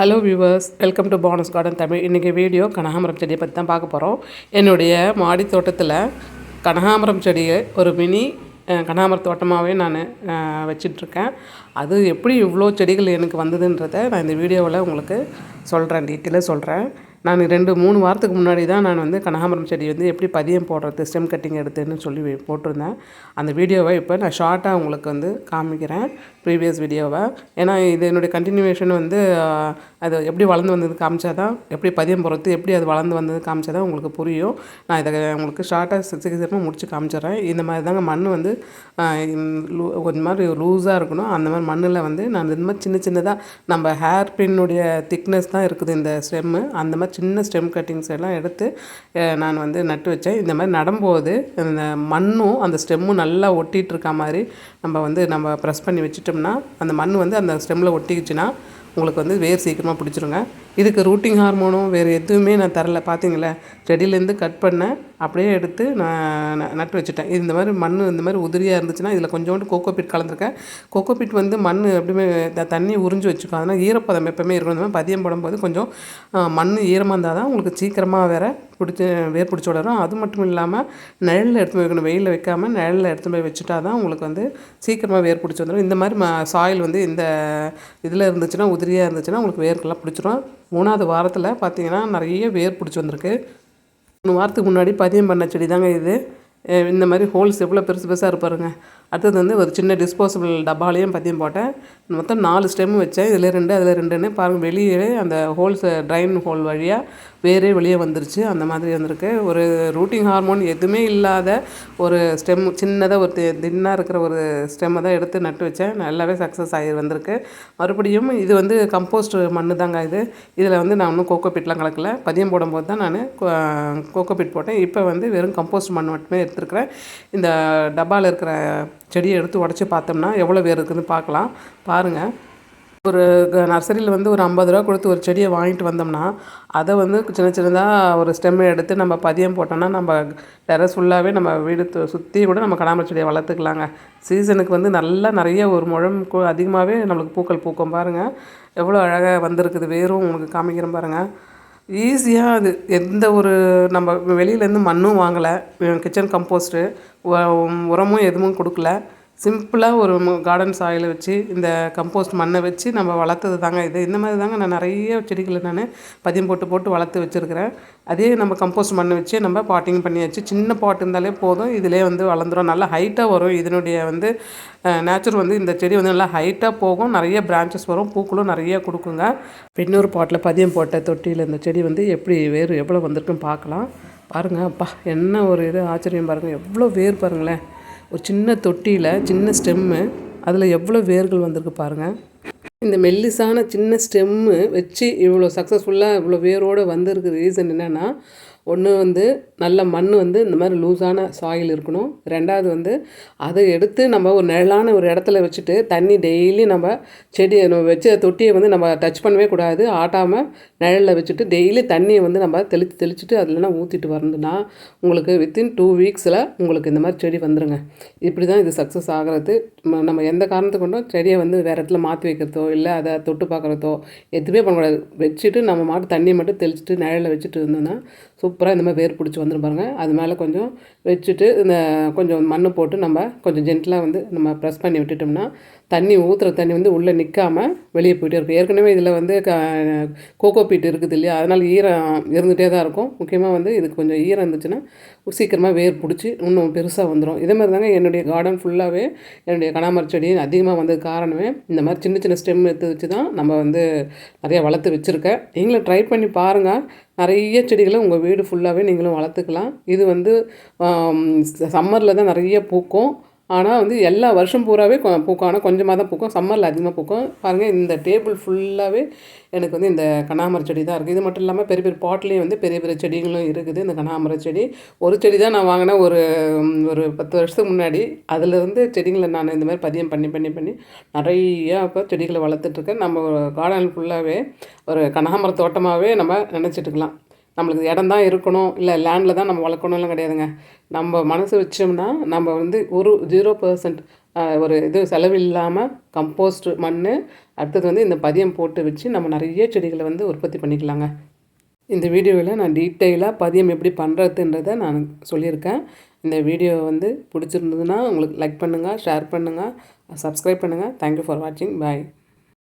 Hello viewers welcome to bonus garden Tamil இன்றைக்கி video கனகாமரம் செடியை பற்றி தான் பார்க்க போகிறோம் என்னுடைய மாடி தோட்டத்தில் கனகாமரம் செடியை ஒரு மினி கனகாமர தோட்டமாகவே நான் வச்சிட்ருக்கேன். அது எப்படி இவ்வளோ செடிகள் எனக்கு வந்ததுன்றதை நான் இந்த வீடியோவில் உங்களுக்கு சொல்கிறேன் டீட்டெயிலாக சொல்கிறேன் நான் ரெண்டு மூணு வாரத்துக்கு முன்னாடி தான் நான் வந்து கனகாமரம் செடி வந்து எப்படி பதியம் போடுறது ஸ்டெம் கட்டிங் எடுத்துன்னு சொல்லி போட்டிருந்தேன். அந்த வீடியோவை இப்போ நான் ஷார்ட்டாக உங்களுக்கு வந்து காமிக்கிறேன் ப்ரீவியஸ் வீடியோவை. ஏன்னா இது என்னுடைய கண்டினியூவேஷன் வந்து அது எப்படி வளர்ந்து வந்தது காமிச்சா தான் எப்படி பதியம் போடுறது எப்படி அது வளர்ந்து வந்தது காமிச்சா தான் உங்களுக்கு புரியும். நான் இதை உங்களுக்கு ஷார்ட்டாக சீக்கிரமாக முடிச்சு காமிச்சிடுறேன். இந்த மாதிரி தாங்க மண் வந்து கொஞ்சம் மாதிரி லூஸாக இருக்கணும். அந்த மாதிரி மண்ணில் வந்து நான் இந்த மாதிரி சின்ன சின்னதாக நம்ம ஹேர் பின்னுடைய திக்னஸ் தான் இருக்குது இந்த ஸ்டெம்மு அந்த மாதிரி சின்ன ஸ்டெம் கட்டிங்ஸ் எல்லாம் எடுத்து நான் வந்து நட்டு வச்சேன். இந்த மாதிரி நடும்போது அந்த மண்ணும் அந்த ஸ்டெம்மும் நல்லா ஒட்டிகிட்டு இருக்க மாதிரி நம்ம வந்து நம்ம ப்ரெஸ் பண்ணி வச்சிட்டோம்னா அந்த மண் வந்து அந்த ஸ்டெம்மில் ஒட்டிக்கிச்சுன்னா உங்களுக்கு வந்து வேர் சீக்கிரமாக பிடிச்சிருங்க. இதுக்கு ரூட்டிங் ஹார்மோனும் வேறு எதுவுமே நான் தரல. பார்த்தீங்களா செடியிலேருந்து கட் பண்ணேன் அப்படியே எடுத்து நான் நட்டு வச்சுட்டேன். இந்த மாதிரி மண் இந்த மாதிரி உதிரியாக இருந்துச்சுன்னா இதில் கொஞ்சோண்டு கோகோபிட் கலந்துருக்கேன். கோகோபிட் வந்து மண் எப்படியுமே தண்ணி உறிஞ்சு வச்சுக்கும். அதனால் ஈரப்பதம் எப்போவுமே இருக்கணும். இந்த மாதிரி பதியம் போடும்போது கொஞ்சம் மண் மண் உயரமாக இருந்தால் தான் உங்களுக்கு சீக்கிரமாக வேற பிடிச்சி வேர் பிடிச்சி வளரும். அது மட்டும் இல்லாமல் நிழலில் எடுத்து போய் வைக்கணும் வெயிலில் வைக்காமல் நிழலில் எடுத்து போய் வச்சுட்டா தான் உங்களுக்கு வந்து சீக்கிரமாக வேர் பிடிச்சி வந்துடும் இந்த மாதிரி ம சாயில் வந்து இந்த இதில் இருந்துச்சுன்னா உதிரியாக இருந்துச்சுன்னா உங்களுக்கு வேர்க்கெல்லாம் பிடிச்சிரும். மூணாவது வாரத்தில் பார்த்தீங்கன்னா நிறைய வேர் பிடிச்சி வந்திருக்கு. மூணு வாரத்துக்கு முன்னாடி பதியம் பண்ண செடி தாங்க இது. இந்த மாதிரி ஹோல்ஸ் எவ்வளோ பெருசு பெருசாக இருப்பாருங்க அடுத்தது வந்து ஒரு சின்ன டிஸ்போசபிள் டப்பாலையும் பற்றியும் போட்டேன். மொத்தம் நாலு ஸ்டெம் வச்சேன். இதில் ரெண்டு அதில் ரெண்டுன்னு பாருங்கள் வெளியே அந்த ஹோல்ஸ் ட்ரைன் ஹோல் வழியாக வேரே வெளியே வந்துருச்சு. அந்த மாதிரி வந்திருக்கு. ஒரு ரூட்டிங் ஹார்மோன் எதுவுமே இல்லாத ஒரு ஸ்டெம் சின்னதாக ஒரு தின்னாக இருக்கிற ஒரு ஸ்டெம்மை தான் எடுத்து நட்டு வச்சேன். நல்லாவே சக்ஸஸ் ஆகி வந்திருக்கு. மறுபடியும் இது வந்து கம்போஸ்ட் மண்ணு தாங்க இது. இதில் வந்து நான் இன்னும் கோகோ பிட்லாம் கலக்கல. பதியம் போடும்போது தான் நான் கோகோ பிட் போட்டேன். இப்போ வந்து வெறும் கம்போஸ்ட் மண் மட்டுமே எடுத்துருக்கிறேன். இந்த டப்பாவில் இருக்கிற செடியை எடுத்து உடச்சி பார்த்தோம்னா எவ்வளோ வேர் இருக்குதுன்னு பார்க்கலாம். பாருங்கள் ஒரு நர்சரியில் வந்து ஒரு ஐம்பது ரூபா கொடுத்து ஒரு செடியை வாங்கிட்டு வந்தோம்னா அதை வந்து சின்ன சின்னதாக ஒரு ஸ்டெம்மை எடுத்து நம்ம பதியம் போட்டோம்னா நம்ம டெரஸ் ஃபுல்லாகவே நம்ம வீடு சுற்றி கூட நம்ம கடாமல் செடியை வளர்த்துக்கலாங்க. சீசனுக்கு வந்து நல்லா நிறைய ஒரு முழம் அதிகமாகவே நம்மளுக்கு பூக்கள் பூக்கும் பாருங்கள் எவ்வளோ அழகாக வந்திருக்குது வேறும் உங்களுக்கு காமிக்கிறேன் பாருங்கள் ஈஸியாக அது எந்த ஒரு நம்ம வெளியிலேருந்து மண்ணும் வாங்கலை கிச்சன் கம்போஸ்ட்டு உரமும் எதுவும் கொடுக்கல. சிம்பிளாக ஒரு கார்டன் சாயில் வச்சு இந்த கம்போஸ்ட் மண்ணை வச்சு நம்ம வளர்த்தது தாங்க இது. இந்த மாதிரி தாங்க நான் நிறைய செடிகளை நான் பதியம் போட்டு போட்டு வளர்த்து வச்சுருக்கிறேன். அதே நம்ம கம்போஸ்ட் மண்ணை வச்சு நம்ம பாட்டிங் பண்ணியாச்சு. சின்ன பாட் இருந்தாலே போதும் இதிலே வந்து வளர்ந்துடும் நல்லா ஹைட்டாக வரும். இதனுடைய வந்து நேச்சுரல் வந்து இந்த செடி வந்து நல்லா ஹைட்டாக போகும். நிறைய பிரான்ச்சஸ் வரும். பூக்களும் நிறைய கொடுக்குங்க. இன்னொரு பாட்டில் பதியம் போட்ட தொட்டியில் இந்த செடி வந்து எப்படி வேறு எவ்வளோ வந்திருக்குன்னு பார்க்கலாம். பாருங்கள் அப்பா என்ன ஒரு இது ஆச்சரியம் பாருங்கள் எவ்வளோ வேர் பாருங்களேன். ஒரு சின்ன தொட்டியில் சின்ன ஸ்டெம்மு. அதில் எவ்வளோ வேர்கள் வந்திருக்கு பாருங்கள் இந்த மெல்லிசான சின்ன ஸ்டெம்மு வச்சு இவ்வளோ சக்ஸஸ்ஃபுல்லாக இவ்வளோ வேரோடு வந்திருக்கு ரீசன் என்னென்னா ஒன்று வந்து நல்ல மண் வந்து இந்த மாதிரி லூஸான சாயில் இருக்கணும். ரெண்டாவது வந்து அதை எடுத்து நம்ம ஒரு நிழலான ஒரு இடத்துல வச்சுட்டு தண்ணி டெய்லி நம்ம செடியை நம்ம வச்ச தொட்டியை வந்து நம்ம டச் பண்ணவே கூடாது. ஆட்டாமல் நிழலில் வச்சுட்டு டெய்லி தண்ணியை வந்து நம்ம தெளித்து தெளிச்சுட்டு அதுலனா ஊற்றிட்டு வரணும்னா உங்களுக்கு வித்தின் டூ வீக்ஸில் உங்களுக்கு இந்த மாதிரி செடி வந்துடுங்க இப்படி தான் இது சக்ஸஸ் ஆகிறது. நம்ம எந்த காரணத்தை கொண்டும் செடியை வந்து வேறு இடத்துல மாற்றி வைக்கிறது இல்லை அதை தொட்டு பார்க்குறதோ எதுவுமே பண்ணக்கூடாது வச்சுட்டு நம்ம மாட்டு தண்ணியை மட்டும் தெளிச்சுட்டு நிழலில் வச்சுட்டு இருந்தோம்னா சூப்பராக இந்த மாதிரி வேர் பிடிச்சி வந்துடும் பாருங்கள் அது மேலே கொஞ்சம் வச்சுட்டு இந்த கொஞ்சம் மண் போட்டு நம்ம கொஞ்சம் ஜென்டலாக வந்து நம்ம ப்ரெஸ் பண்ணி விட்டுட்டோம்னா தண்ணி ஊற்றுற தண்ணி வந்து உள்ளே நிற்காம வெளியே போயிட்டே இருக்கும். ஏற்கனவே இதில் வந்து க கோகோ பீட் இருக்குது இல்லையா? அதனால் ஈரம் இருந்துகிட்டே தான் இருக்கும். முக்கியமாக வந்து இதுக்கு கொஞ்சம் ஈரம் இருந்துச்சுன்னா சீக்கிரமாக வேர் பிடிச்சி இன்னும் பெருசாக வந்துடும் இதே மாதிரி தாங்க என்னுடைய கார்டன் ஃபுல்லாகவே என்னுடைய கனாமர செடி அதிகமாக வந்தது காரணமே இந்த மாதிரி சின்ன சின்ன ஸ்டெம் எடுத்து வச்சு தான் நம்ம வந்து நிறைய வளர்த்து வச்சுருக்கேன். நீங்களும் ட்ரை பண்ணி பாருங்கள் நிறைய செடிகளை உங்கள் வீடு ஃபுல்லாகவே நீங்களும் வளர்த்துக்கலாம். இது வந்து சம்மரில் தான் நிறைய பூக்கும். ஆனால் வந்து எல்லா வருஷம் பூராவே பூக்கும் ஆனால் கொஞ்சமாக தான் பூக்கும். சம்மரில் அதிகமாக பூக்கும். பாருங்கள் இந்த டேபிள் ஃபுல்லாகவே எனக்கு வந்து இந்த கனாமர செடி தான் இருக்குது இது மட்டும் இல்லாமல் பெரிய பெரிய பாட்லேயும் வந்து பெரிய பெரிய செடிகளும் இருக்குது. இந்த கனாமர செடி. ஒரு செடி தான் நான் வாங்கினேன் ஒரு ஒரு பத்து வருஷத்துக்கு முன்னாடி. அதில் இருந்து செடிகளை நான் இந்த மாதிரி பதியம் பண்ணி பண்ணி பண்ணி நிறையா இப்போ செடிகளை வளர்த்துட்ருக்கேன் நம்ம கார்டன் ஃபுல்லாகவே ஒரு கனகாமர தோட்டமாகவே நம்ம நினச்சிட்டுக்கலாம் நம்மளுக்கு இடம் தான் இருக்கணும். இல்லை லேண்டில் தான் நம்ம வளர்க்கணும்லாம் கிடையாதுங்க. நம்ம மனசு வச்சோம்னா நம்ம வந்து ஒரு ஜீரோ பர்சன்ட் ஒரு இது செலவு இல்லாமல் கம்போஸ்ட் மண் அடுத்தது வந்து இந்த பதியம் போட்டு வச்சு நம்ம நிறைய செடிகளை வந்து உற்பத்தி பண்ணிக்கலாங்க. இந்த வீடியோவில் நான் டீட்டெயிலாக பதியம் எப்படி பண்ணுறதுன்றதை நான் சொல்லியிருக்கேன். இந்த வீடியோ வந்து பிடிச்சிருந்ததுன்னா உங்களுக்கு லைக் பண்ணுங்கள் ஷேர் பண்ணுங்கள் சப்ஸ்கிரைப் பண்ணுங்கள் தேங்க்யூ ஃபார் வாட்சிங் பாய்